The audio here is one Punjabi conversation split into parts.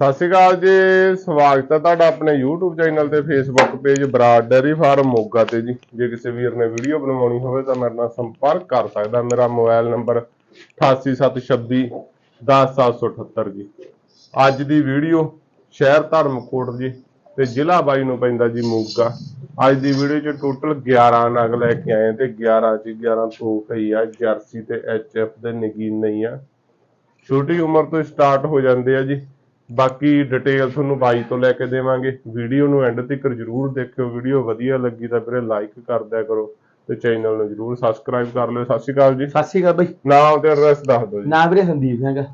ਸਤਿ ਸ਼੍ਰੀ ਅਕਾਲ ਜੀ, ਸਵਾਗਤ ਹੈ ਤੁਹਾਡਾ ਆਪਣੇ YouTube ਚੈਨਲ ਤੇ Facebook page Brar dairy farm Moga ਤੇ ਜੀ। ਜੇ ਕਿਸੇ ਵੀਰ ਨੇ ਵੀਡੀਓ ਬਣਵਾਉਣੀ ਹੋਵੇ ਤਾਂ ਮੇਰੇ ਨਾਲ ਸੰਪਰਕ ਕਰ ਸਕਦਾ। ਮੇਰਾ ਮੋਬਾਈਲ ਨੰਬਰ 8876 10778 ਜੀ। ਅੱਜ ਦੀ ਵੀਡੀਓ ਸ਼ਹਿਰ ਧਰਮਕੋਟ ਜੀ ਤੇ ਜ਼ਿਲ੍ਹਾ ਬਾਈ ਨੂੰ ਪੈਂਦਾ ਜੀ ਮੋਗਾ। ਅੱਜ ਦੀ ਵੀਡੀਓ 'ਚ ਟੋਟਲ 11 ਨਗ ਲੈ ਕੇ ਆਏ ਤੇ 11 ਚ 11 ਤੋਂ ਕਈ ਆ, ਜਰਸੀ ਤੇ ਐਚਐਫ ਦੇ ਨਗੀਨ ਨਹੀਂ ਆ। ਛੋਟੀ ਉਮਰ ਤੋਂ ਸਟਾਰਟ ਹੋ ਜਾਂਦੇ ਆ ਜੀ। ਬਾਕੀ ਡਿਟੇਲ ਤੁਹਾਨੂੰ ਬਾਈ ਤੋਂ ਲੈ ਕੇ ਦੇਵਾਂਗੇ। ਵੀਡੀਓ ਨੂੰ ਐਂਡ ਤੱਕ ਜਰੂਰ ਦੇਖਿਓ। ਵੀਡੀਓ ਵਧੀਆ ਲੱਗੀ ਤਾਂ ਵੀਰੇ ਲਾਈਕ ਕਰ ਦਿਆ ਕਰੋ ਤੇ ਚੈਨਲ ਨੂੰ ਜਰੂਰ ਸਬਸਕ੍ਰਾਈਬ ਕਰ ਲਿਓ। ਸਤਿ ਸ਼੍ਰੀ ਅਕਾਲ ਜੀ। ਸਤਿ ਸ਼੍ਰੀ ਅਕਾਲ ਬਈ। ਨਾਮ ਤੇ ਐਡਰੈਸ ਦੱਸ ਦਿਓ ਜੀ। ਨਾਮ ਵੀਰੇ ਸੰਦੀਪ ਸਿੰਘ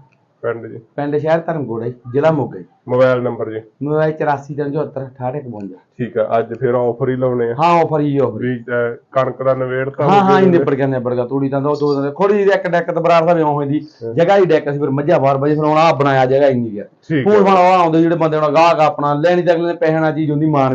ਪਿੰਡ ਜੀ। ਪਿੰਡ ਸ਼ਹਿਰ ਧਰਮਕੋਟ ਹੈ ਜ਼ਿਲ੍ਹਾ ਮੋਗਾ ਜੀ। ਮੋਬਾਈਲ ਨੰਬਰ ਜੀ। ਮੋਬਾਈਲ 8474 6852 ਠੀਕ ਆ ਅੱਜ ਫਿਰ ਆਫਰ ਹੀ ਲਾਉਣੇ ਆ। ਹਾਂ ਆਫਰ ਹੀ ਆਫਰ ਵੀ ਅਹ, ਕਣਕ ਦਾ ਨਵੇੜ ਤਾਂ ਹਾਂ ਹਾਂ ਇੰਨੇ ਪਰ ਕਹਿੰਦੇ ਬੜਗਾ ਤੂੜੀ ਤਾਂ ਦੋ ਦੋ ਦਿਨ ਖੋੜੀ ਜਿਹੀ ਇੱਕ ਡੈਕ ਤੇ ਬਰਾਰ ਦਾ ਹੋਈ ਜਗ੍ਹਾ ਹੀ ਡੈਕ ਸੀ ਫਿਰ ਮੱਝਾਂ ਬਾਹਰ ਬਜੇ ਫਿਰ ਹੁਣ ਆ ਬਣਾਇਆ ਜਗ੍ਹਾ ਇੰਨੀ ਗਿਆ ਠੀਕ ਫੋਨ ਹੈ ਫਾਨ ਆਉਂਦੇ ਜਿਹੜੇ ਬੰਦੇ ਹੁਣ ਗਾਹਕ ਆਪਣਾ ਲੈਣੀ ਤੇ ਅਗਲੇ ਨੇ ਪੈਸੇ ਨਾਲ ਚੀਜ਼ ਹੁੰਦੀ ਮਾਰ।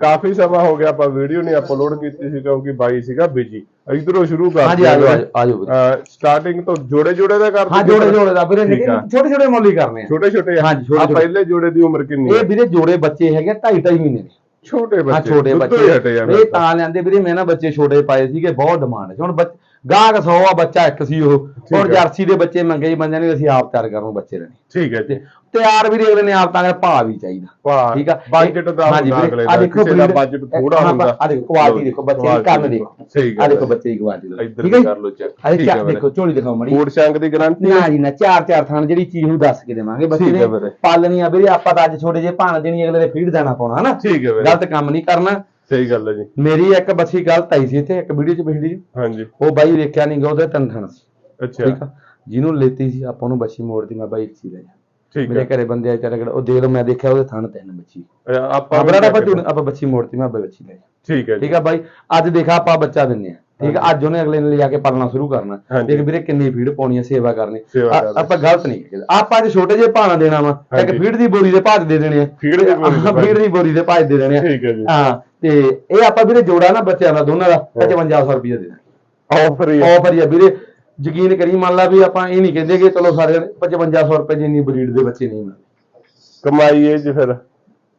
ਕਾਫੀ ਸਮਾਂ ਹੋ ਗਿਆ ਆਪਾਂ ਵੀਡੀਓ ਨਹੀਂ ਅਪਲੋਡ ਕੀਤੀ ਸੀ ਕਿਉਂਕਿ ਬਾਈ ਸੀਗਾ ਬਿਜ਼ੀ ਇਧਰੋਂ ਸ਼ੁਰੂ ਕਰ ਹਾਂਜੀ ਆਜੋ ਆਜੋ ਸਟਾਰਟਿੰਗ ਤੋਂ ਜੋੜੇ ਜੋੜੇ ਦਾ ਕਰਦੇ ਹਾਂ ਜੋੜੇ ਜੋੜੇ ਦਾ ਵੀਰੇ ਆ। ਛੋਟੇ ਛੋਟੇ ਮੁੱਲ ਕਰਨੇ ਆ। ਛੋਟੇ ਛੋਟੇ ਹਾਂਜੀ, ਛੋਟੇ ਆ ਛੋਟੇ। ਪਹਿਲੇ ਜੋੜੇ ਦੀ ਉਮਰ ਕਿੰਨੀ ਹੈ? ਇਹ ਵੀਰੇ ਜੋੜੇ ਬੱਚੇ ਹੈਗੇ 2.5 2.5 ਮਹੀਨੇ ਦੇ। ਛੋਟੇ ਬੱਚੇ ਛੋਟੇ ਹੀ ਹਟੇ ਬੱਚੇ ਇਹ ਤਾਂ। ਤਾਂ ਲੈਂਦੇ ਵੀਰੇ ਮੈਂ ਨਾ ਬੱਚੇ ਛੋਟੇ ਪਾਏ ਸੀਗੇ ਬਹੁਤ ਡਿਮਾਂਡ ਸੀ ਹੁਣ ਬੱਚ- ਗਾਹਕ 100 ਆ ਬੱਚਾ ਇੱਕ ਸੀ ਉਹ। ਠੀਕ ਔਰ ਹੈ। ਜਰਸੀ ਦੇ ਬੱਚੇ ਮੰਗੇ ਜੀ ਬੰਦਿਆਂ ਨੇ ਅਸੀਂ ਆਪ ਤਿਆਰ ਕਰਨ ਨੂੰ ਬੱਚੇ ਲੈਣੇ। ਠੀਕ ਹੈ ਜੀ। ਤਿਆਰ ਵੀਰੇ ਅਗਲੇ ਨੇ ਆਪ ਤਾਂ ਭਾਅ ਵੀ ਚਾਹੀਦਾ। ਠੀਕ ਆ? ਬਜਟ ਦਾ ਅਗਲੇ ਦਾ ਦੇਖੋ ਕਿਸੇ ਦਾ ਬਜਟ ਥੋੜਾ ਹੁੰਦਾ। ਆਹ ਦੇਖੋ ਕੁਆਲਿਟੀ ਦੇਖੋ ਬੱਚੇ ਦੀ ਕੰਨ ਦੇਖੋ। ਸਹੀ ਆ ਦੇਖੋ। ਬੱਚੇ ਦੀ ਕੁਆਲਿਟੀ ਠੀਕ ਵੀ ਹੈ ਕਰ ਲਓ ਚੈੱਕ ਠੀਕ ਹੈ। ਦੇਖੋ ਝੋਲੀ ਦਿਖਾਓ ਮੜੀ ਕੋਟ ਸ਼ੰਕ ਦੀ ਗਾਰੰਟੀ ਨਾ ਜੀ ਨਾ ਚਾਰ ਚਾਰ ਥਾਣ ਜਿਹੜੀ ਚੀਜ਼ ਨੂੰ ਦੱਸ ਕੇ ਦੇਵਾਂਗੇ। ਬੱਚੇ ਠੀਕ ਵੀਰੇ। ਪਾਲਣੀ ਆ ਵੀਰੇ ਆਪਾਂ ਤਾਂ ਅੱਜ ਛੋਟੇ ਜਿਹੇ ਭਾਣ ਦੇਣੀ ਅਗਲੇ ਦੇ ਫੀਡ ਦੇਣਾ ਪਾਉਣਾ ਹਨਾ? ਠੀਕ ਹੈ ਵੀਰੇ। ਗਲਤ ਕੰਮ ਨਹੀਂ ਕਰਨਾ। ਸਹੀ ਗੱਲ ਹੈ ਜੀ। ਮੇਰੀ ਇੱਕ ਬੱਚੀ ਗਲਤ ਆਈ ਸੀ ਇੱਥੇ ਇੱਕ ਵੀਡੀਓ 'ਚ ਪਿਛਲੀ। ਹਾਂਜੀ। ਉਹ ਬਾਈ ਵੇਖਿਆ ਨਹੀਂ ਗਿਆ ਉਹਦੇ ਤਿੰਨ ਥਣ ਸੀ। ਅੱਛਾ। ਠੀਕ ਆ? ਜਿਹਨੂੰ ਲੈਤੀ ਸੀ ਆਪਾਂ ਨੂੰ ਬੱਚੀ ਮੋੜਤੀ ਮੈਂ ਬਾਈ ਇੱਕ ਸੀ ਲੈ ਜਾ ਠੀਕ ਮੇਰੇ ਘਰੇ ਬੰਦੇ ਆਏ ਚਾਰੇ ਉਹ ਦੇਖ ਲਓ ਮੈਂ ਦੇਖਿਆ ਉਹਦੇ ਥਣ ਤਿੰਨ ਬੱਚੀ। ਆਪਾਂ ਆਪਣਾ ਆਪਾਂ ਬੱਚੀ ਮੋੜਤੀ ਮੈਂ ਬੱਚੀ ਲੈ ਠੀਕ ਹੈ ਠੀਕ ਆ ਬਾਈ? ਅੱਜ ਦੇਖਾ ਆਪਾਂ ਬੱਚਾ ਦਿੰਨੇ ਆ। ਠੀਕ ਅੱਜ ਉਹਨੇ ਅਗਲੇ ਨੇ ਲਿਜਾ ਕੇ ਪਾਲਣਾ ਸ਼ੁਰੂ ਕਰਨਾ। ਦੇਖ ਵੀਰੇ ਕਿੰਨੀ ਫੀਡ ਪਾਉਣੀ ਆ ਸੇਵਾ ਕਰਨੀ। ਆਪਾਂ ਗਲਤ ਨਹੀਂ ਆਪਾਂ ਜੇ ਛੋਟੇ ਜਿਹੇ ਭਾਣਾ ਦੇਣਾ ਵਾ ਇੱਕ। ਫੀਡ ਦੀ ਬੋਰੀ ਦੇ ਭਾਜ ਦੇ ਦੇਣੇ ਆ। ਫੀਡ ਦੀ ਬੋਰੀ। ਫੀਡ ਦੀ। ਬੋਰੀ ਦੇ ਭਾਜ ਦੇ ਦੇਣੇ ਆ। ਠੀਕ ਹੈ ਜੀ। ਹਾਂ ਤੇ ਇਹ ਆਪਾਂ ਵੀਰੇ ਜੋੜਾ ਨਾ ਬੱਚਿਆਂ ਦਾ ਦੋਨਾਂ ਦਾ 5500 ਰੁਪਏ ਦੇ ਦੇਣਾ। ਆਫਰ ਹੀ ਹੈ। ਆਫਰ ਹੀ ਆ ਵੀਰੇ। ਯਕੀਨ ਕਰੀ ਮੰਨ ਲਾ ਵੀ ਆਪਾਂ ਇਹ ਨਹੀਂ ਕਹਿੰਦੇ ਕਿ ਚਲੋ ਸਾਰੇ 5500 ਰੁਪਏ ਜਿੰਨੀ ਬਰੀਡ ਦੇ ਬੱਚੇ ਨਹੀਂ ਮਿਲਦੇ ਕਮਾਈ ਇਹ ਚ ਫਿਰ।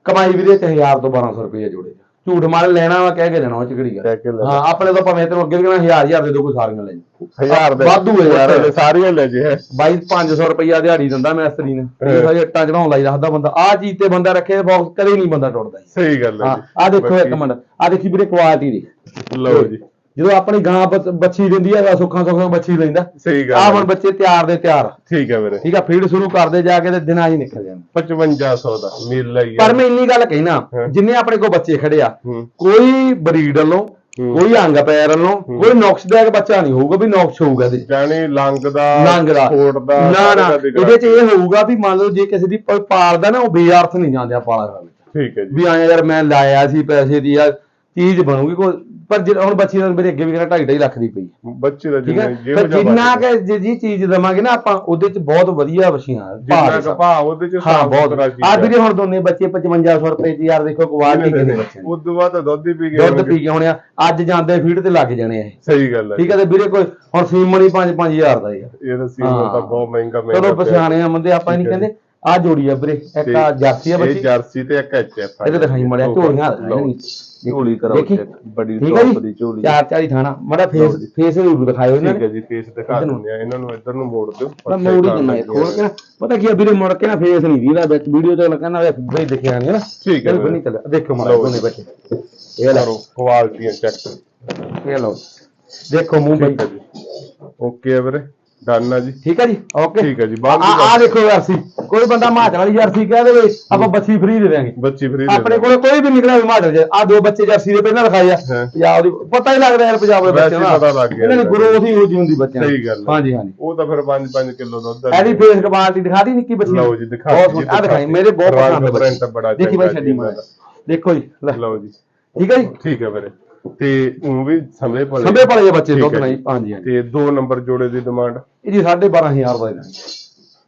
ਕਮਾਈ ਵੀਰੇ ਤੇ 1000 ਤੋਂ 1200 ਰੁਪਏ ਜੋੜੇ ਝੂਠ ਮਾਰ ਲੈਣਾ ਵਾ ਕਹਿ ਕੇ ਲੈਣਾ ਉਹ ਚਿਕੜੀ ਕਹਿ ਗੱਲ ਕੇ ਲੈ। ਹਾਂ ਆਪਣੇ ਤੋਂ ਭਾਵੇਂ ਤੈਨੂੰ ਅੱਗੇ ਵੀ ਕਹਿਣਾ 1000 1000 ਦੇ ਦੋ ਕੋਈ ਸਾਰੀਆਂ ਲੈ ਜੀ। ਹਜ਼ਾਰ ਦੇ। ਵਾਧੂ ਹੈ ਯਾਰ। ਸਾਰੀਆਂ ਲੈ ਜੇ। ਬਾਈ 500 ਰੁਪਇਆ ਦਿਹਾੜੀ ਦਿੰਦਾ ਮਿਸਤਰੀ ਨੇ। ਇਹ ਹਜੇ ਇੱਟਾਂ ਚੜਾਉਣ ਲਈ ਰੱਖਦਾ ਬੰਦਾ। ਆਹ ਚੀਜ਼ ਤੇ ਬੰਦਾ ਰੱਖੇ ਬਾਕਸ ਕਦੇ ਨਹੀਂ ਬੰਦਾ ਟੁੱਟਦਾ ਜੀ। ਸਹੀ ਗੱਲ ਹੈ ਹਾਂ ਜੀ। ਆਹ ਦੇਖੋ ਇੱਕ ਮਿੰਟ। ਆਹ ਦੇਖੀ ਵੀਰੇ ਕੁਆਲਿਟੀ ਦੀ। ਲਓ ਜੀ। ਜਦੋਂ ਆਪਣੀ ਗਾਂ ਬੱਚ- ਬੱਚੀ ਦਿੰਦੀ ਹੈ ਸੁੱਖਾਂ ਸੁੱਖਾਂ ਬੱਚੀ ਲੈਂਦਾ। ਸਹੀ ਗੱਲ ਹੁਣ ਹੈ ਬੱਚੇ ਤਿਆਰ ਦੇ ਤਿਆਰ। ਠੀਕ ਹੈ ਵੀਰੇ। ਠੀਕ ਆ ਫੀਡ ਸ਼ੁਰੂ ਕਰਦੇ ਜਾ ਕੇ ਤੇ ਦਿਨਾਂ ਹੀ ਨਿਕਲ ਜਾਣ 5500 ਦਾ ਮਿਲ ਲਈ ਪਰ ਮੈਂ ਇੰਨੀ ਗੱਲ ਕਹਿਣਾ ਹਾਂ। ਜਿੰਨੇ ਆਪਣੇ ਕੋਲ ਬੱਚੇ ਖੜੇ ਆ ਹੂੰ। ਕੋਈ ਬਰੀਡ ਵੱਲੋਂ ਹੂੰ। ਕੋਈ ਅੰਗ ਪੈਰ ਵੱਲੋਂ ਕੋਈ ਨੁਕਸਦਾਇਕ ਬੱਚਾ ਨਹੀਂ ਹੋਊਗਾ ਵੀ ਨੁਕਸ ਹੋਊਗਾ 'ਚ। ਜਾਨੀ ਲੰਗ ਦਾ ਲੰਗ ਦਾ। ਕੋਟ ਦਾ ਨਾ ਨਾ ਦਾ ਦੀ ਇਹਦੇ ਚ ਇਹ ਹੋਊਗਾ ਵੀ ਮੰਨ ਲਓ ਜੇ ਕਿਸੇ ਦੀ ਪਾਲਦਾ ਨਾ ਉਹ ਬੇਅਰਥ ਨਹੀਂ ਜਾਂਦੇ ਪਾਲਾ ਕਰ ਠੀਕ ਹੈ ਜੀ। ਵੀ ਆਇਆ ਯਾਰ ਮੈਂ ਲਾਇਆ ਸੀ ਪੈਸੇ ਦੀ ਯਾਰ ਚੀਜ਼ ਬਣੂਗੀ ਕੋਈ। ਪਰ ਜੇ ਹੁਣ ਬੱਚੀ ਦਾ ਮੇਰੇ ਅੱਗੇ ਵੀ ਕਹਿੰਦਾ 2.5 ਲੱਖ ਦੀ ਪਈ ਬੱਚੇ ਦਾ ਠੀਕ ਹੈ? ਜਿੰਨਾ ਪਰ ਕਿ ਜੇ ਜੀ ਚੀਜ਼ ਦਵਾਂਗੇ ਨਾ ਆਪਾਂ ਉਹਦੇ ਚ ਬਹੁਤ ਵਧੀਆ ਵਸ਼ੀਆਂ ਜਿੰਨਾ ਕੁ ਭਾਅ ਉਹਦੇ ਚ ਹਾਂ ਬਹੁਤ। ਹੈ। ਵੀਰੇ ਹੁਣ ਦੋਨੇ ਬੱਚੇ 5500 ਰੁਪਏ ਚ ਯਾਰ ਦੇਖੋ ਕੁਆਲਿਟੀ ਕਿੰਨੀ ਬੱਚੇ ਉਸ ਤੋਂ ਬਾਅਦ ਦੁੱਧ ਹੀ ਪੀ ਗਏ ਦੁੱਧ ਪੀ ਕੇ ਹੋਣੇ ਆ। ਅੱਜ ਜਾਂਦੇ ਫੀਡ ਤੇ ਲੱਗ ਜਾਣੇ ਆ ਇਹ। ਸਹੀ ਗੱਲ ਹੈ ਠੀਕ ਹੈ ਤੇ ਵੀਰੇ ਕੋਈ ਹੁਣ ਸੀਮਨ ਹੀ 5 5000 ਦਾ ਯਾਰ ਇਹ ਤਾਂ ਸੀਮਨ ਤਾਂ। ਬਹੁਤ ਮਹਿੰਗਾ ਚਲੋ ਮਹਿੰਗਾ ਪਿਆ। ਪਛਾਣੇ ਆ ਬੰਦੇ ਆਪਾਂ ਨਹੀਂ ਕਹਿੰਦੇ। ਆ ਜੋੜੀ ਆ ਵੀਰੇ ਇੱਕ ਆ ਜਾਸੀ ਆ ਇਹ ਬੱਚੀ। ਜਰਸੀ ਤੇ ਇੱਕ ਐਚਐਫ ਇਹਦੇ ਦਿਖਾਈ ਮੜਿਆ ਝੋਲੀਆਂ ਝੋਲੀ ਕਰਾਓ check, ਬੜੀ top ਦੀ ਝੋਲੀ। ਚਾਰ ਚਾਰੀ ਥਾਣਾ। ਮੜਾ ਫੇਸ। ਫੇਸ ਵੀ ਦਿਖਾਇਓ ਇਹਨਾਂ ਠੀਕ ਹੈ ਜੀ ਫੇਸ ਦਿਖਾ। ਦਿੰਦੇ ਆ ਇਹਨਾਂ ਨੂੰ ਇੱਧਰ ਨੂੰ ਮੋੜ ਦਿਓ। ਮੈਂ ਮੋੜ ਦਿੰਦਾ ਇਹ ਖੋਲ ਕੇ ਪਤਾ ਕੀ ਆ ਵੀਰੇ ਮੁੜ ਕੇ ਨਾ ਫੇਸ ਨਹੀਂ ਦੀਦਾ ਵਿੱਚ। ਵੀਡੀਓ ਤੇ ਲੱਗਣਾ ਵੇ ਬਈ ਦਿਖਿਆ ਨਹੀਂ ਨਾ। ਠੀਕ ਹੈ ਇਹ ਨਹੀਂ ਚੱਲਿਆ। ਦੇਖੋ ਮਾਰਾ ਦੋਨੇ। ਬੱਚੇ। ਇਹ ਲਓ ਕਰੋ ਕੁਆਲਿਟੀਆਂ ਚੈੱਕ ਇਹ ਲਓ। ਦੇਖੋ ਮੂੰਹ ਬਈ। ਓਕੇ ਵੀਰੇ। ਡਨ ਆ ਜੀ। ਠੀਕ ਹੈ ਜੀ? ਓਕੇ। ਠੀਕ ਹੈ ਜੀ, ਬਾਅਦ ਆ ਆ ਦੇਖੋ ਜਰਸੀ। ਕੋਈ ਬੰਦਾ ਹਿਮਾਚਲ ਵਾਲੀ ਜਰਸੀ ਕਹਿ ਦੇਵੇ ਆਪਾਂ ਬੱਚੀ ਫ੍ਰੀ ਦੇ ਦਿਆਂਗੇ। ਬੱਚੀ ਫਰੀ ਆਪਣੇ ਕੋਲ ਕੋਈ ਵੀ ਨਿਕਲਿਆ ਹਿਮਾਚਲ ਚ ਆ ਦੋ ਬੱਚੇ ਜਰਸੀ ਦੇ ਪਹਿਲਾਂ ਲਿਖਾਏ ਆ। ਪੰਜਾਬ ਦੀ ਪਤਾ ਹੀ ਲੱਗਦਾ ਯਾਰ ਪੰਜਾਬ ਦੇ ਬੱਚਿਆਂ ਹੀ ਪਤਾ ਲੱਗ ਗਿਆ ਇਹਨਾਂ ਦੀ ਗਰੋਥ ਹੀ ਹੋ ਜੀ ਹੁੰਦੀ ਬੱਚਿਆਂ ਦੀ। ਸਹੀ ਗੱਲ ਹੈ। ਹਾਂਜੀ ਹਾਂਜੀ। ਉਹ ਤਾਂ ਫਿਰ 5-5 ਕਿਲੋ ਦੁੱਧ ਦਾ ਇਹਦੀ ਫੇਸ ਕਮਾਲ ਦੀ ਦਿਖਾ ਦੀ ਨਿੱਕੀ ਬੱਚੀ ਲਓ ਜੀ ਦਿਖਾ ਬਹੁਤ। ਆ ਦਿਖਾਈ ਦਿਖਾ ਮੇਰੇ ਬਹੁਤ ਪਸੰਦ ਹੈ ਦੇਖੀ ਬਾਈ ਛੱਡੀ ਜੀ ਮਾਰ। ਦੇਖੋ ਜੀ ਲਓ ਜੀ। ਠੀਕ ਹੈ ਜੀ? ਠੀਕ ਹੈ ਵੀਰੇ। ਤੇ ਉਹ ਵੀ ਸੰਭੇ ਪਲੇ ਸੰਭੇ ਪਲੇ ਬੱਚੇ ਦੁੱਧ ਨਹੀਂ। ਜੀ। ਹਾਂਜੀ ਹਾਂਜੀ। ਤੇ ਦੋ ਨੰਬਰ ਜੋੜੇ ਦੀ ਡਿਮਾਂਡ ਇਹ ਜੀ 12500 ਦਾ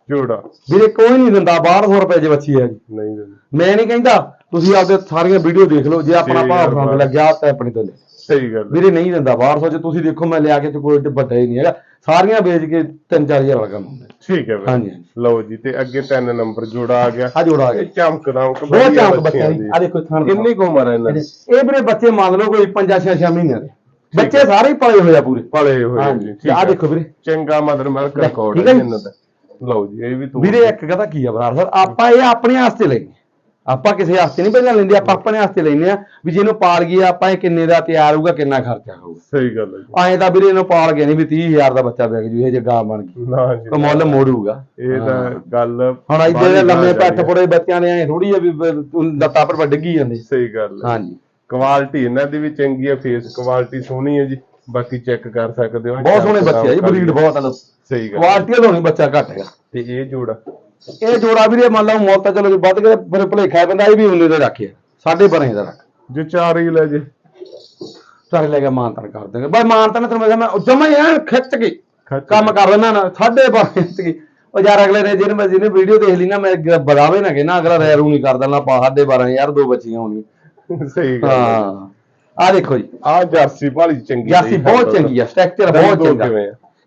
ਜੋੜਾ ਵੀਰੇ ਕੋਈ ਨਹੀਂ ਦਿੰਦਾ 1200 ਰੁਪਏ ਦੀ ਬੱਚੀ ਹੈ ਜੀ। ਨਹੀਂ ਦਿੰਦੇ। ਮੈਂ ਨਹੀਂ ਕਹਿੰਦਾ ਤੁਸੀਂ ਆਪਦੇ ਸਾਰੀਆਂ ਵੀਡੀਓ ਦੇਖ ਲਓ ਜੇ ਆਪਣਾ ਭਾਅ ਪਸੰਦ ਲੱਗਿਆ ਤਾਂ ਆਪਣੀ ਤੋਂ ਲੈ ਸਹੀ ਗੱਲ। ਵੀਰੇ ਨਹੀਂ ਦਿੰਦਾ ਬਾਹਰ ਸੋਚ ਤੁਸੀਂ ਦੇਖੋ ਮੈਂ ਲਿਆ ਕੇ ਤੇ ਕੋਈ ਵੱਡਾ ਹੀ ਨਹੀਂ ਹੈਗਾ। ਸਾਰੀਆਂ ਵੇਚ ਕੇ 3-4000 ਵਾਲਾ ਕੰਮ ਹੁੰਦਾ ਠੀਕ ਹੈ ਵੀਰੇ ਹਾਂਜੀ ਲਓ ਜੀ ਤੇ ਅੱਗੇ ਤਿੰਨ ਨੰਬਰ ਜੋੜਾ ਆ ਗਿਆ। ਆ ਜੋੜਾ ਆ ਗਿਆ। ਚਮਕਦਾ ਉਹ ਬਹੁਤ ਚਮਕ ਬੱਚਿਆਂ ਦੀ। ਆ ਦੇਖੋ ਥਾਣ ਕਿੰਨੀ ਕੁ ਉਮਰ ਹੈ ਇਹਨਾਂ ਦੀ? ਇਹ ਵੀਰੇ ਬੱਚੇ ਮੰਨ ਲਓ ਕੋਈ 5-6 ਮਹੀਨਿਆਂ ਦੇ। ਬੱਚੇ ਸਾਰੇ ਹੀ ਪਲੇ ਹੋਏ ਆ ਪੂਰੇ। ਪਲੇ ਹੋਏ ਹਾਂਜੀ ਜੀ ਆ ਦੇਖੋ ਵੀਰੇ। ਚੰਗਾ ਮਦਰ ਮਿਲਕ ਰਿਕਾਰਡ ਹੈ ਜੀ। ਇਹਨਾਂ ਦਾ। ਲਓ ਜੀ ਇਹ ਵੀ ਤੂੰ ਵੀਰੇ ਇੱਕ ਕਹਤਾ ਕੀ ਆ ਬਰਾੜ ਸਰ ਆਪਾਂ ਇਹ ਆਪਣੇ ਵਾਸਤੇ ਲੈਨੇ ਆਪਾਂ ਕਿਸੇ ਵਾਸਤੇ ਨਹੀਂ ਪਹਿਲਾਂ ਲੈਂਦੇ ਆਪਾਂ ਆਪਣੇ ਵਾਸਤੇ ਲੈਨੇ ਆ ਵੀ ਜਿਹਨੂੰ ਪਾਲ ਗਏ ਆਪਾਂ ਇਹ ਕਿੰਨੇ ਦਾ ਤਿਆਰ ਹੋਊਗਾ ਕਿੰਨਾ ਖਰਚਾ ਹੋਊਗਾ। ਸਹੀ ਗੱਲ ਹੈ ਜੀ। ਐਂ ਤਾਂ ਵੀਰੇ ਇਹਨੂੰ ਪਾਲ ਗਏ ਨਹੀਂ ਵੀ 30000 ਦਾ ਬੱਚਾ ਵਿਕ ਜੂ ਇਹ ਜੇ ਗਾਂ ਬਣ ਗਈ। ਨਾ ਜੀ ਤਾਂ ਮੁੱਲ ਮੋੜੂਗਾ। ਇਹ ਤਾਂ ਗੱਲ ਹੁਣ ਬਾਹਲੀ ਦੇ ਲੰਮੇ ਪੱਟ ਪੁੜੇ ਬੱਚਿਆਂ ਨੇ ਐ ਥੋੜੀ ਆ ਵੀ ਲੱਤਾਂ ਪਰ ਡਿੱਗੀ ਜਾਂਦੇ। ਸਹੀ ਗੱਲ ਹੈ। ਹਾਂਜੀ। ਕੁਆਲਿਟੀ ਇਹਨਾਂ ਦੀ ਵੀ ਚੰਗੀ ਹੈ ਫੇਸ ਕੁਆਲਿਟੀ ਸੋਹਣੀ ਹੈ ਜੀ। ਬਾਕੀ ਚੈੱਕ ਕਰ ਸਕਦੇ ਹੋ। ਬਹੁਤ ਸੋਹਣੇ ਬੱਚੇ ਆ ਜੀ ਬਰੀਡ ਬਹੁਤ ਆ। ਸਹੀ ਗੱਲ ਕੁਆਲਿਟੀ ਨਹੀਂ ਬੱਚਾ ਘੱਟ ਹੈਗਾ ਤੇ ਇਹ ਜੋੜਾ? ਇਹ ਜੋੜਾ ਵੀਰੇ ਮੰਨ ਲਓ ਮੁੱਲ ਤਾਂ ਚਲੋ ਜੇ ਵੱਧ ਕੇ ਫਿਰ ਭੁਲੇਖਾ ਬੰਦਾ ਇਹ ਵੀ ਉਨੇ ਦਾ ਰੱਖਿਆ ਸਾਢੇ ਬਾਰਾਂ ਦਾ ਰੱਖ। ਜੇ ਚਾਰ ਹੀ ਲੈ ਜੇ। ਚੱਲ ਲੈ ਕੇ ਮਾਨਤਨ ਕਰ ਦੇਗਾ ਬਈ ਮਾਨਤਨ ਤੈਨੂੰ ਮੈਂ ਮੈਂ ਜਮਾ ਹੀ ਐਨ ਖਿੱਚ ਕੇ ਕੰਮ ਕਰ ਲੈਣਾ ਨਾ ਸਾਢੇ ਬਾਰਾਂ ਖਿੱਚ ਕੇ। ਉਹ ਯਾਰ ਅਗਲੇ ਨੇ ਜਿਹਨੇ ਜਿਹਨੇ ਵੀਡੀਓ ਦੇਖ ਲਈ ਨਾ ਮੈਂ ਬਦਾਵੇ ਨਾ ਕਿ ਨਾ ਅਗਲਾ ਰੈਰੂ ਨਹੀਂ ਕਰਦਾ ਨਾ ਪਾ ਸਾਢੇ ਬਾਰਾਂ ਯਾਰ ਦੋ ਬੱਚੀਆਂ ਹੋਣਗੀਆਂ ਸਹੀ ਗੱਲ ਹੈ। ਆ ਦੇਖੋ ਜੀ। ਆ ਜਰਸੀ ਭਾਲੀ ਚੰਗੀ ਜਾਸੀ ਬਹੁਤ ਚੰਗੀ ਆ ਸਟਰਕਚਰ ਬਹੁਤ ਚੰਗਾ।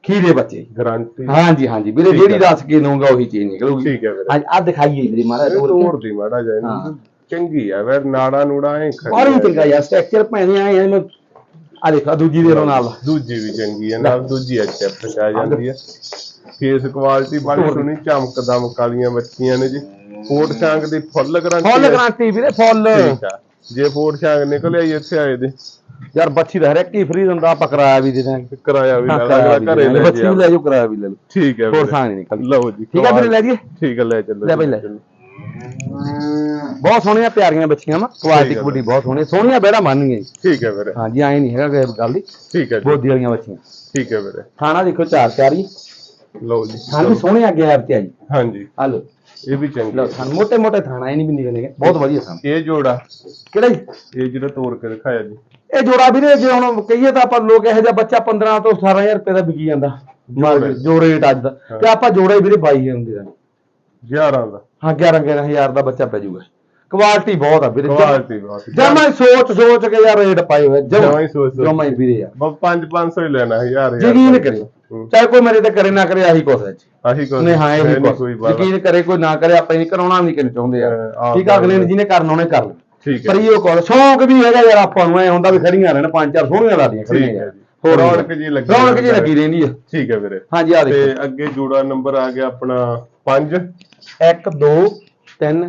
ਖੀਰੇ ਬੱਚੇ। ਗਾਰੰਟੀ। ਹਾਂਜੀ ਹਾਂਜੀ। ਵੀਰੇ ਜਿਹੜੀ। ਦੱਸ ਕੇ ਲਊਂਗਾ ਉਹੀ ਚੀਜ਼ ਨਿਕਲੂਗੀ। ਠੀਕ ਹੈ ਵੀਰੇ। ਅੱਜ ਆ ਦਿਖਾਈਏ ਵੀਰੇ ਇਹ ਤੋੜ ਦੀ ਮਾੜਾ। ਹਾਂ। ਚੰਗੀ ਆ ਵੇ ਨਾੜਾ ਨੂੜਾ ਐ ਔਰ ਵੀ ਚੰਗਾ ਯਾਰ ਸਟਰਕਚਰ ਭੈਣੇ ਆਏ ਆ ਮੈਂ ਆ ਦੇਖੋ ਦੂਜੀ ਦੇ ਨਾਲ। ਦੂਜੀ ਵੀ ਚੰਗੀ ਹੈ ਨਾਲ ਦੂਜੀ ਅੱਛਾ ਪਚਾ ਜਾਂਦੀ ਹੈ ਫੇਸ ਕੁਆਲਿਟੀ ਬੜੀ ਸੋਹਣੀ ਚਮਕ ਦਮਕ ਵਾਲੀਆਂ ਬੱਚੀਆਂ ਨੇ ਜੀ। ਫੋਟ ਸ਼ਾਂਕ ਦੀ ਫੁੱਲ ਗਰੰਟੀ ਫੁੱਲ ਗਰੰਟੀ ਵੀਰੇ ਫੁੱਲ। ਆ। ਜੇ ਫੋਟ ਸ਼ਾਂਕ ਨਿਕਲ ਆਈ ਇੱਥੇ ਆਏ ਦੇ। ਯਾਰ ਬੱਚੀ ਦਾ ਹਰੇਕ ਹੀ ਫ੍ਰੀ ਦਿੰਦਾ ਆਪਾਂ ਕਿਰਾਇਆ ਵੀ ਦੇ ਦਾਂਗੇ ਕਿਰਾਇਆ ਵੀ ਲੈ ਲਾ ਵੀ ਘਰੇ। ਲੈ ਬੱਚੀ ਜੀ ਵੀ ਲੈ ਜਾਓ ਕਿਰਾਇਆ ਵੀ ਲੈ ਲਓ ਠੀਕ ਹੈ ਹੋਰ। ਥਾਂ ਨਹੀਂ ਨਿਕਲਦੀ। ਲਓ ਜੀ ਠੀਕ ਹੈ ਵੀਰੇ ਲੈ ਜੀਏ ਠੀਕ ਹੈ ਲੈ ਚੱਲੋ ਲੈ। ਚੱਲੋ। ਬਹੁਤ ਸੋਹਣੀਆਂ ਪਿਆਰੀਆਂ ਬੱਚੀਆਂ ਵਾ ਕੁਆਲਿਟੀ ਕਬੱਡੀ ਬਹੁਤ ਸੋਹਣੀ ਸੋਹਣੀਆਂ ਬੇੜਾ ਮੰਨਗੀਆਂ ਜੀ। ਠੀਕ ਹੈ ਵੀਰੇ। ਹਾਂਜੀ ਐ ਨਹੀਂ ਹੈਗਾ ਕੋਈ ਗੱਲ ਦੀ। ਠੀਕ ਹੈ ਜੀ। ਬੋਦੀ ਵਾਲੀਆਂ ਬੱਚੀਆਂ। ਠੀਕ ਹੈ ਵੀਰੇ। ਖਾਣਾ ਦੇਖੋ ਚਾਰ ਚਾਰ ਹੀ ਲਓ ਜੀ ਹਾਂਜੀ ਸੋਹਣੇ ਅੱਗੇ ਆਪ ਤੇ ਆ ਜੀ। ਹਾਂਜੀ। ਆ ਲਓ। ਇਹ ਵੀ ਚੰਗੀ ਲਓ। ਥਾਨ ਮੋਟੇ ਮੋਟੇ ਥਾਣਾ ਇਹ ਨਹੀਂ ਬਿੰਦੀ ਕਰਨੇ ਬਹੁਤ ਵਧੀਆ ਥਾਨ ਇਹ ਜੋੜਾ। ਕਿਹੜਾ ਜੀ? ਇਹ ਜਿਹੜਾ ਤੋੜ ਕੇ ਦਿਖਾਇਆ ਜੀ। ਇਹ ਜੋੜਾ ਵੀਰੇ ਜੇ ਹੁਣ ਕਹੀਏ ਤਾਂ ਆਪਾਂ ਲੋਕ ਇਹੋ ਜਿਹਾ ਬੱਚਾ 15 ਤੋਂ 18000 ਰੁਪਏ ਦਾ ਵਿਕੀ ਜਾਂਦਾ। ਮਾਰਕੀਟ ਜੋ ਰੇਟ ਅੱਜ ਦਾ। ਤੇ ਆਪਾਂ ਜੋੜਾ ਹੀ ਵੀਰੇ 22000 ਦੇ ਦਾਂਗੇ। 11 ਦਾ। ਹਾਂ 11 11000 ਦਾ ਬੱਚਾ ਪੈ ਜਾਊਗਾ। ਕੁਆਲਿਟੀ ਬਹੁਤ ਆ ਵੀਰੇ। ਕੁਆਲਿਟੀ ਬਹੁਤ ਜਮਾ ਸੋਚ ਸੋਚ ਕੇ ਯਾਰ ਰੇਟ ਪਾਏ ਹੋਏ ਜਮਾਂ ਹੀ ਸੋਚ ਸੋਚ। ਜਮਾ ਹੀ ਵੀਰੇ ਯਾਰ ਬਸ 5 500 ਹੀ ਲੈਣਾ ਹਜ਼ਾਰ ਯਕੀਨ ਕਰਿਓ। ਚਾਹੇ ਕੋਈ ਮੇਰੇ ਤੇ ਕਰੇ ਨਾ ਕਰੇ ਆਹੀ ਕੁਛ ਹੈ ਆਹੀ ਕੋਈ ਨਹੀਂ ਹਾਂ ਇਹੀ ਕੁਛ। ਕੋਈ ਬਾਤ ਯਕੀਨ ਕਰੇ ਕੋਈ ਨਾ ਕਰੇ ਆਪਾਂ ਨਹੀਂ ਕਰਾਉਣਾ ਵੀ ਕਿਨ ਚਾਹੁੰਦੇ ਆਪ ਠੀਕ ਆ ਅਗਲੇ ਨੇ ਜਿਹਨੇ ਕਰਨਾ ਉਹਨੇ ਕਰ ਲਿਆ। ਠੀਕ ਹੈ। ਪਰ ਇਹ ਕੋਲ ਸ਼ੌਂਕ ਵੀ ਹੈਗਾ ਯਾਰ ਆਪਾਂ ਨੂੰ ਐ ਹੁੰਦਾ ਵੀ ਖੜੀਆਂ ਰਹਿਣ ਪੰਜ ਚਾਰ ਸੋਹਣੀਆਂ ਲੱਗਦੀਆਂ ਖੜੀਆਂ ਯਾਰ। ਜੀ। ਹੋਰ ਰੌਣਕ ਜੀ ਲੱਗੀ ਰੌਣਕ ਜੀ ਲੱਗੀ ਰਹਿੰਦੀ ਆ ਠੀਕ ਹੈ ਵੀਰੇ। ਹਾਂਜੀ ਆ ਦੇਖੋ। ਤੇ ਅੱਗੇ ਜੋੜਾ ਨੰਬਰ ਆ ਗਿਆ ਆਪਣਾ 5 1 2 3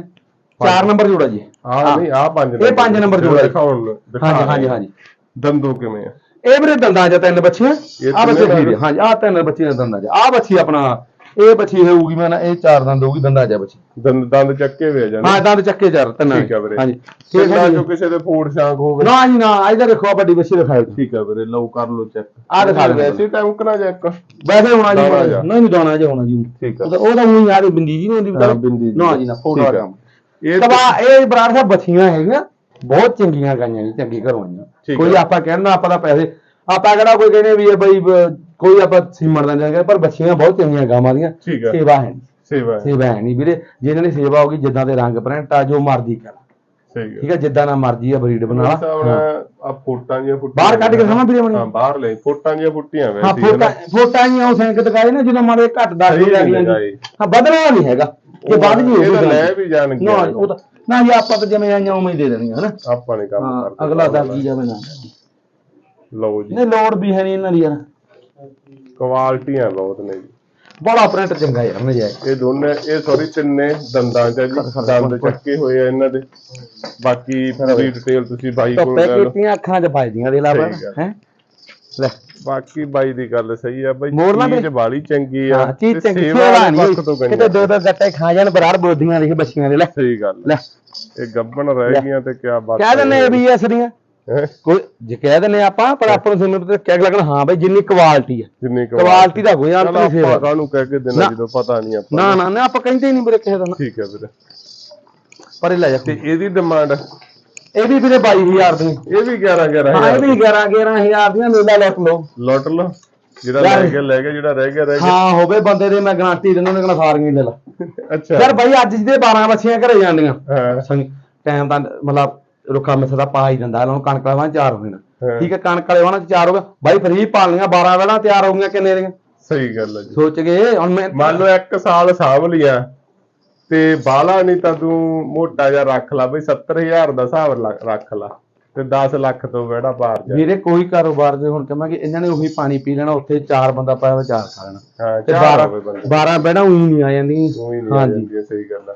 4 ਨੰਬਰ ਜੋੜਾ ਜੀ। ਆ ਨਹੀਂ ਆ 5 ਇਹ ਪੰਜ number ਜੋੜਾ। ਦਿਖਾਉਣ ਹਾਂਜੀ ਹਾਂਜੀ। ਹਾਂਜੀ। ਦੰਦੋ ਕਿਵੇਂ ਆ? ਇਹ ਵੀਰੇ ਦੰਦਾਂ ਚ ਤਿੰਨ ਬੱਚੀਆਂ। ਆ ਬੱਚੇ ਹਾਂਜੀ ਆ ਤਿੰਨ ਬੱਚੀਆਂ ਦੰਦਾਂ ਚ। ਆ ਬੱਚੀ ਆਪਣਾ ਇਹ ਬੱਚੀ ਹੋਊਗੀ ਮੈਂ ਨਾ ਇਹ ਚਾਰ ਦੰਦ ਹੋਊਗੀ ਦੰਦਾਂ ਚ ਬੱਚੀ। ਦੰਦ ਦੰਦ ਚੱਕੇ ਵੇ ਜਾਂਦੇ ਹਾਂ ਦੰਦ ਚੱਕੇ ਚਾਰ ਤਿੰਨ ਠੀਕ ਆ ਵੀਰੇ। ਹਾਂਜੀ। ਜੋ ਕਿਸੇ ਦੇ ਫੂਡ ਸ਼ਾਂਕ ਹੋਵੇ। ਨਾ ਜੀ ਨਾ ਇਧਰ ਦੇਖੋ ਆ ਵੱਡੀ ਬੱਚੀ ਦਿਖਾਓ ਜੀ। ਠੀਕ ਹੈ ਵੀਰੇ ਲਓ ਕਰ ਲਓ ਚੈੱਕ ਆਹ ਦਿਖਾ ਦਿਓ। ਵੈਸੇ ਟਾਈਮ ਕਨਾ ਚੈੱਕ ਵੈਸੇ ਹੋਣਾ ਜੀ। ਨਹੀਂ ਨਹੀਂ ਦਾਣਾ ਜਿਹਾ ਹੋਣਾ ਜੀ। ਠੀਕ ਆ। ਉਹ ਤਾਂ ਉਹ ਯਾਰ ਬਿੰਦੀ ਜੀ ਨਹੀਂ ਹੁੰਦੀ ਜੀ। ਨਾ ਜੀ ਨਾ ਠੀਕ ਆ। ਇਹ ਤਬਾ ਇਹ ਬਰਾੜ ਸਾਹਿਬ ਬੱਚੀਆਂ ਹੈਗੀਆਂ। ਬਹੁਤ ਚੰਗੀਆਂ ਗਾਈਆਂ ਜੀ ਚੰਗੀ ਘਰੋਂ ਆਈਆਂ। ਕੋਈ ਆ। ਆਪਾਂ ਕਹਿੰਦਾ ਆਪਾਂ ਤਾਂ ਪੈਸੇ ਆਪਾਂ ਕਿਹੜਾ ਕੋਈ ਕਹਿੰਦੇ ਵੀ ਇਹ ਬਈ ਕੋਈ ਆਪਾਂ ਸੀਮਣ ਦਾ ਜਾਂਗੇ ਪਰ ਬੱਚੀਆਂ ਬਹੁਤ ਚੰਗੀਆਂ ਗਾਵਾਂ ਦੀਆਂ ਠੀਕ ਸੇਵਾ ਹੈ ਨੀ। ਸੇਵਾ ਹੈ। ਸੇਵਾ ਹੈ ਨਹੀਂ ਵੀਰੇ ਜਿਹਨਾਂ ਦੀ ਸੇਵਾ ਹੋਗੀ ਜਿੱਦਾਂ ਦੇ ਰੰਗ ਪ੍ਰਿੰਟ ਆ ਜੋ ਮਰਜ਼ੀ ਕਰ। ਹੈ ਠੀਕ ਹੈ ਜਿੱਦਾਂ ਨਾ ਮਰਜ਼ੀ ਆ ਬਰੀਡ ਬਣਾ ਲਾ। ਆਪਣਾ ਆ ਫੋਟਾਂ ਦੀਆਂ ਫੁੱਟੀਆਂ ਬਾਹਰ ਕੱਢ ਕੇ ਦਿਖਾਵਾਂ ਵੀਰੇ ਬਣੀ? ਹਾਂ ਬਾਹਰ ਲੈ ਫੋਟਾਂ ਦੀਆਂ ਫੁੱਟੀਆਂ ਹਾਂ ਵੈਸੇ ਫੋਟਾ ਫੋਟਾ ਹੀ ਉਹ ਸੈਂਕ ਦਿਖਾਏ ਨਾ ਜਦੋਂ ਮਾਰੇ ਘੱਟ ਦਾ ਸਹੀ ਲੱਗ ਲੱਗਾ ਜਾਂਦੀ ਜੀ। ਹਾਂ ਬਦਲਣਾ ਨਹੀਂ ਹੈਗਾ। ਕਿ ਵੱਧ ਜੀ ਇਹ ਹੋਊਗੀ ਤਾਂ ਲੈ ਜਾਂਦੀ। ਵੀ ਜਾਣਗੇ। ਨਾ ਉਹ ਤਾਂ ਨਾ ਜੀ ਆਪਾਂ ਤਾਂ ਜਿਵੇਂ ਆਈਆਂ ਉਵੇਂ ਹੀ ਦੇ ਦੇਣੀਆਂ ਹਨਾ? ਆਪਾਂ ਨੇ ਕੰਮ ਹਾਂ ਕਰਦੇ ਅਗਲਾ ਦਰਜੀ ਜਾਵੇ ਨਾ ਲਓ ਜੀ। ਨਹੀਂ ਲੋੜ ਵੀ ਹੈ ਨਹੀਂ ਇਹਨਾਂ ਦੀ ਯਾਰ। ਕੁਆਲਟੀਆਂ ਬਹੁਤ ਨੇ ਜੀ। ਬੜਾ ਪ੍ਰਿੰਟ ਚੰਗਾ ਯਾਰ ਨਜਾਇਜ਼ ਇਹ ਦੋਨੇ ਇਹ ਸੌਰੀ ਤਿੰਨੇ ਦੰਦਾਂ ਚ ਆ ਜੀ। ਦੰਦ ਚੱਕੇ ਹੋਏ ਆ ਇਹਨਾਂ ਦੇ। ਬਾਕੀ ਪੂਰੀ ਡਿਟੇਲ ਤੁਸੀਂ ਬਾਈ ਕੋਲ ਲੈ ਲਓ। ਕੀਤੀਆਂ ਅੱਖਾਂ 'ਚ ਵੱਜਦੀਆਂ ਦੇ ਲਾ ਸਹੀ ਗੱਲ। ਹੈ? ਲੈ। ਬਾਕੀ ਬਾਈ ਦੀ ਗੱਲ ਸਹੀ ਆ ਬਾਈ ਮੋੜ ਲਾ ਚੀਜ਼ ਵੀਰੇ। ਬਾਲੀ ਚੰਗੀ ਆ ਹਾਂ ਚੀਜ਼ ਤੇ ਚੰਗੀ ਸੇਵਾ ਦੇ ਨਹੀਂ ਪੱਖ ਤੋਂ ਹੋਈ। ਗਈਆਂ। ਕਿਤੇ ਦੋ ਦੋ ਗੱਟੇ ਖਾ ਜਾਣ ਬਰਾੜ ਬੋਦੀਆਂ ਲਿਖ ਬੱਚੀਆਂ ਦੇ ਲੈ। ਸਹੀ ਗੱਲ ਲੈ। ਇਹ ਗੱਬਣ ਰਹਿ ਗਈਆਂ ਤੇ ਕਿਆ ਬਾਤ ਕਹਿ ਦਿੰਨੇ ਵੀ ਦੀਆਂ। ਹੈਂ? ਕੋਈ ਜੇ ਕਹਿ ਦਿੰਨੇ ਆਪਾਂ ਪਰ ਆਪਾਂ ਨੂੰ ਸਿਮਰ ਤੇ ਕਹਿ ਲੱਗਣਾ? ਹਾਂ ਬਈ ਜਿੰਨੀ ਕੁਆਲਿਟੀ ਆ। ਜਿੰਨੀ ਕੁਆਲਿਟੀ ਦਾ ਕੋਈ ਅੰਤ ਨਹੀਂ ਆਪਾਂ ਸੇਵਾ ਕਾਹਨੂੰ ਕਹਿ ਕੇ ਦੇਣਾ ਨਾ। ਜਦੋਂ ਪਤਾ ਨਹੀਂ ਆਪਾਂ ਨਾ ਨਾ। ਨਾ ਆਪਾਂ ਕਹਿੰਦੇ ਹੀ ਨਹੀਂ ਵੀਰੇ ਕਿਸੇ ਦਾ ਨਾ। ਠੀਕ ਹੈ ਵੀਰੇ। ਪਰ ਇਹ ਲੈ ਜਾ। ਤੇ ਇਹਦੀ ਡਿਮਾਂਡ ਇਹ ਵੀ ਵੀਰੇ 22000 ਦੀ। ਇਹ ਵੀ 11 11 ਹਾਂ ਇਹ ਵੀ 11 11000 ਦੀਆਂ ਮੇਲਾ ਲੁੱਟ ਲਓ। ਲੁੱਟ ਲਓ। ਜਿਹੜਾ ਲੈ ਗਿਆ ਲੈ ਗਿਆ ਜਿਹੜਾ ਰਹਿ ਗਿਆ ਰਹਿ ਗਿਆ। ਹਾਂ ਹੋਵੇ ਬੰਦੇ ਦੇ ਮੈਂ ਗਾਰੰਟੀ ਦਿੰਦਾ ਉਹਨਾਂ ਕਹਿੰਦਾ ਸਾਰੀਆਂ ਲੈ ਲਾ। ਅੱਛਾ। ਯਾਰ ਬਾਈ ਅੱਜ ਦੇ 12 ਬੱਚੀਆਂ ਘਰੇ ਜਾਂਦੀਆਂ। ਹਾਂ। ਟਾਈਮ ਤਾਂ ਮਤਲਬ ਰੁੱਖਾ ਮਿੱਠਾ ਦਾ ਪਾ ਹੀ ਦਿੰਦਾ ਇਹਨਾਂ ਨੂੰ ਕਣਕ ਵਾਲਾ ਚਾਰ ਹੋ ਜਾਣਾ। ਹਾਂ। ਠੀਕ ਹੈ ਕਣਕ ਵਾਲੇ ਵਾਣਾ ਚਾਰ ਹੋ ਗਿਆ ਬਾਈ ਫਰੀ ਪਾਲੀਆਂ 12 ਵੇਲਾ ਤਿਆਰ ਹੋ ਗਈਆਂ ਕਿੰਨੇ ਦੀਆਂ? ਸਹੀ ਗੱਲ ਹੈ ਜੀ। ਸੋਚ ਗਏ ਹੁਣ ਮੈਂ ਮੰਨ ਲਓ ਇੱਕ ਸਾਲ ਸਾਂਭ ਲਿਆ ਤੇ ਬਾਲਾ ਨਹੀਂ ਤਾਂ ਤੂੰ ਮੋਟਾ ਜਿਹਾ ਰੱਖ ਲਾ ਬਈ 70000 ਦਾ ਹਿਸਾਬ ਰੱਖ ਲਾ ਤੇ 10 ਲੱਖ ਤੋਂ ਬੜਾ ਪਾਰ ਜਾ। ਵੀਰੇ ਕੋਈ ਕਾਰੋਬਾਰ ਦੇ ਹੁਣ ਕਹਾਂਗੇ ਇਹਨਾਂ ਨੇ ਉਹੀ ਪਾਣੀ ਪੀ ਲੈਣਾ ਉੱਥੇ ਚਾਰ ਬੰਦਾ ਪਾਇਆ ਚਾਰ ਖਾ ਲੈਣਾ। ਹਾਂ ਤੇ ਚਾਰ 12 ਹੋਵੇ ਬੰਦੇ। 12 ਬਹਿਣਾ ਉਹੀ ਨਹੀਂ ਆ ਹਾਂਜੀ। ਜਾਂਦੀ ਹੈ, ਸਹੀ ਗੱਲ ਆ।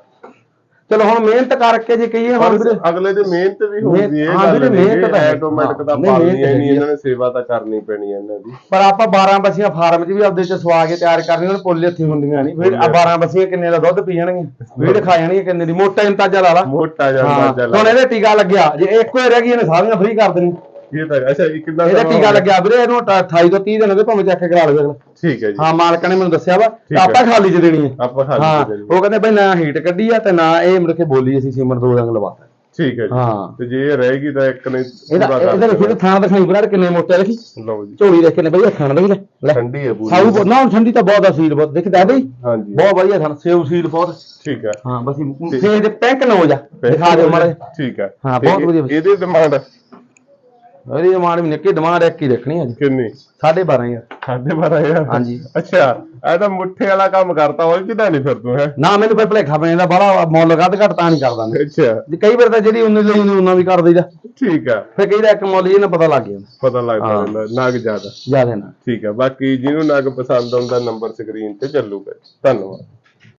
ਚਲੋ ਹੁਣ ਮਿਹਨਤ ਕਰਕੇ ਜੇ ਕਹੀਏ ਹੁਣ ਵੀਰੇ। ਅਗਲੇ ਦੀ ਮਿਹਨਤ ਵੀ ਹੁੰਦੀ ਹੈ ਹਾਂ ਗੱਲ ਵੀਰੇ, ਮਿਹਨਤ ਤਾਂ ਹੈ। ਆਟੋਮੈਟਿਕ ਤਾਂ ਪਾਲਣੀ ਹੈ ਨਹੀਂ। ਇਹਨਾਂ ਨੇ ਸੇਵਾ ਤਾਂ ਕਰਨੀ ਪੈਣੀ ਹੈ ਇਹਨਾਂ ਦੀ। ਪਰ ਆਪਾਂ 12 ਬੱਸੀਆਂ ਫਾਰਮ 'ਚ ਵੀ ਆਪਦੇ ਚ ਸਵਾ ਕੇ ਤਿਆਰ ਕਰਨੀਆਂ ਉਹਨਾਂ ਪੋਲੇ ਹੱਥੀ ਹੁੰਦੀਆਂ ਨਹੀਂ। ਫਿਰ ਆ। 12 ਬੱਸੀਆਂ ਕਿੰਨੇ ਦਾ ਦੁੱਧ ਪੀ ਜਾਣਗੀਆਂ ਵੀੜ ਖਾ ਜਾਣਗੀਆਂ ਕਿੰਨੇ ਦੀ। ਮੋਟਾ ਇੰਤਾਜਾ ਲਾ ਲਾ। ਮੋਟਾ ਅੰਦਾਜ਼ਾ ਹੁਣ ਇਹਦੇ ਟੀਕਾ ਲੱਗਿਆ। ਜੇ ਇੱਕੋ ਹੀ ਰਹਿ ਗਈ ਇਹਨੇ ਸਾਰੀਆਂ ਫ੍ਰੀ ਕਰ ਦੇਣੀ ਇਹ ਤਾਂ ਅੱਛਾ ਇਹ ਕਿੰਨਾ ਇਹਦਾ ਟੀਕਾ? ਲੱਗਿਆ ਵੀਰੇ? ਇਹਨੂੰ 28 ਤੋਂ 30 ਦਿਨ ਹੋ ਗਏ ਭਾਵੇਂ ਚੈੱਕ ਕਰਾ ਲਵੇ ਅਗਲਾ ਠੀਕ ਹੈ ਜੀ। ਹਾਂ ਮਾਲਕ ਨੇ ਮੈਨੂੰ ਦੱਸਿਆ ਵਾ। ਆਪਾਂ ਖਾਲੀ ਚ ਦੇਣੀ ਹੈ। ਆਪਾਂ ਖਾਲੀ ਚ ਦੇਣੀ। ਉਹ ਕਹਿੰਦੇ ਬਈ ਨਾ ਹੀਟ ਕੱਢੀ ਆ ਤੇ ਨਾ ਇਹ ਮੁੜ ਕੇ ਬੋਲੀ ਅਸੀਂ ਸੀਮਨ ਦੋ ਰੰਗ ਲਵਾਤਾ ਠੀਕ ਹੈ ਜੀ। ਹਾਂ। ਤੇ ਜੇ ਇਹ ਰਹੇਗੀ ਤਾਂ ਇੱਕ ਨੇ ਇਹਦਾ ਇਹਦੇ ਤੇ ਥਾਂ ਦਿਖਾਈ ਬਰਾੜ ਕਿੰਨੇ ਮੋਟੇ ਲਿਖੀ ਲਓ ਜੀ। ਝੋਲੀ ਦੇਖ ਕਿੰਨੇ ਵਧੀਆ ਖਾਣ ਦੇ ਲੈ। ਠੰਡੀ ਹੈ ਪੂਰੀ। ਸਾਊ ਨਾ ਠੰਡੀ ਤਾਂ ਬਹੁਤ ਆ ਸੀਲ ਬਹੁਤ। ਦਿਖਦਾ ਬਈ। ਹਾਂਜੀ। ਬਹੁਤ ਵਧੀਆ ਖਾਣ ਸੇਵ ਸੀਲ ਬਹੁਤ। ਠੀਕ ਹੈ। ਹਾਂ ਬਸ ਇਹ ਦੇ ਪੈਕ ਨਾ ਹੋ ਜਾ ਦਿਖਾ ਦਿਓ ਮਾੜੇ ਠੀਕ ਹੈ। ਹਾਂ, ਬਹੁਤ ਵਧੀਆ। ਇਹਦੀ ਡਿਮਾਂਡ ਇਹਦੀ ਡਿਮਾਂਡ ਵੀ ਨਿੱਕੀ ਡਿਮਾਂਡ ਇੱਕ ਹੀ ਰੱਖਣੀ ਅੱਜ ਕਿੰਨੀ? 12500 ਯਾਰ ਸਾਢੇ ਬਾਰਾਂ ਹਜ਼ਾਰ? ਹਾਂਜੀ। ਅੱਛਾ ਇਹ ਤਾਂ ਮੁੱਠੇ ਵਾਲਾ ਕੰਮ ਕਰਤਾ ਉਹ ਕਿਦਾਂ ਨਹੀਂ ਫਿਰ ਤੂੰ ਹੈ? ਨਾ ਮੈਨੂੰ ਫਿਰ ਭਲੇਖਾ ਪੈਂਦਾ ਬੜਾ ਮੁੱਲ ਵੱਧ ਘੱਟ ਤਾਂ ਨਹੀਂ ਕਰਦਾ ਮੈਂ। ਅੱਛਾ। ਜੇ ਕਈ ਵਾਰ ਤਾਂ ਜਿਹੜੀ ਉਨੀ ਲਈ ਉਹਨੂੰ ਵੀ ਕਰ ਦਈਦਾ। ਠੀਕ ਹੈ ਫਿਰ ਕਈ ਦਾ ਇੱਕ ਮੁੱਲ ਨਾ ਪਤਾ ਲੱਗ ਜਾਂਦਾ। ਪਤਾ ਹਾਂ। ਰਹਿੰਦਾ ਨਗ ਜ਼ਿਆਦਾ। ਜ਼ਿਆਦਾ ਨਾ। ਠੀਕ ਹੈ ਬਾਕੀ ਜਿਹਨੂੰ ਨਗ ਪਸੰਦ ਆਉਂਦਾ ਨੰਬਰ ਸਕਰੀਨ ਤੇ ਚੱਲੂਗਾ। ਧੰਨਵਾਦ।